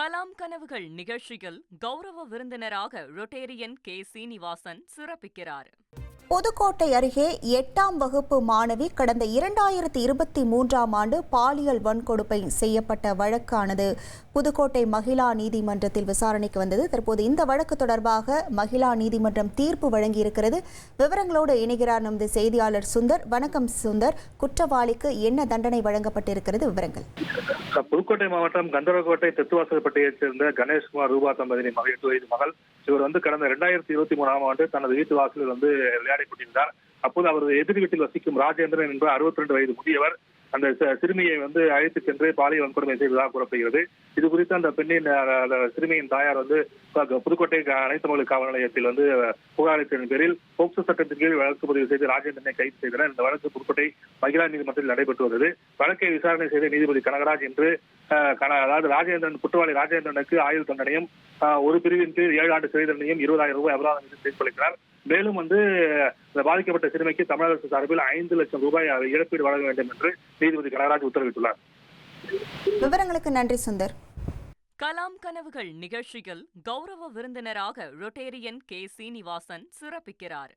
கலாம் கனவுகள் நிகழ்ச்சியில் கௌரவ விருந்தினராக ரொட்டேரியன் கே. சீனிவாசன் சிறப்பிக்கிறார். புதுக்கோட்டை அருகே எட்டாம் வகுப்பு மாணவி கடந்த இரண்டாயிரத்தி இருபத்தி மூன்றாம் ஆண்டு பாலியல் வன்கொடுப்பை செய்யப்பட்ட வழக்கானது. புதுக்கோட்டை மகிழா நீதிமன்றத்தில் விசாரணைக்கு வந்தது. தற்போது இந்த வழக்கு தொடர்பாக மகிழா நீதிமன்றம் தீர்ப்பு வழங்கியிருக்கிறது. விவரங்களோடு இணைகிறார் நமது செய்தியாளர் சுந்தர். வணக்கம் சுந்தர். குற்றவாளிக்கு என்ன தண்டனை வழங்கப்பட்டிருக்கிறது? விவரங்கள். புதுக்கோட்டை மாவட்டம் கந்தரக்கோட்டை தெத்துவாசல்பட்டியைச் சேர்ந்த கணேஷ்குமார் ரூபா தம்பதியின் மகள் மகள் இவர் வந்து கடந்த இரண்டாயிரத்தி இருபத்தி மூணாம் ஆண்டு தனது வீட்டு வாசலில் வந்து விளையாடி கொண்டிருந்தார். அப்போது அவரது எதிர் வீட்டில் வசிக்கும் ராஜேந்திரன் என்ற அறுபத்தி ரெண்டு வயது முதியவர் அந்த சிறுமியை வந்து அழைத்து சென்று பாலியல் வன்கொடுமை செய்ததாக கூறப்படுகிறது இது குறித்து அந்த பெண்ணின் அந்த சிறுமியின் தாயார் வந்து புதுக்கோட்டை அனைத்து மகளிர் காவல் நிலையத்தில் வந்து புகாரளித்ததன் பேரில் போக்சோ சட்டத்தின் கீழ் வழக்கு பதிவு செய்து ராஜேந்திரனை கைது செய்தனர். இந்த வழக்கு புதுக்கோட்டை மகிழா நீதிமன்றத்தில் நடைபெற்று வருகிறது வழக்கை விசாரணை செய்த நீதிபதி கனகராஜ் என்று அதாவது ராஜேந்திரன் குற்றவாளி ராஜேந்திரனுக்கு ஆயுள் தண்டனையும் ஒரு பிரிவின் கீழ் ஏழு ஆண்டு சிறை தண்டனையும் இருபதாயிரம் ரூபாய் அபராதம் செய்து தீர்ப்பளிக்கிறார் மேலும் வந்து பாதிக்கப்பட்ட சிறுமிக்கு தமிழக அரசு சார்பில் ஐந்து லட்சம் ரூபாய் இழப்பீடு வழங்க வேண்டும் என்று நீதிபதி கனகராஜ் உத்தரவிட்டுள்ளார். விவரங்களுக்கு நன்றி சுந்தர். கலாம் கனவுகள் நிகழ்ச்சியில் கௌரவ விருந்தினராக ரொட்டேரியன் கே. சீனிவாசன் சிறப்பிக்கிறார்.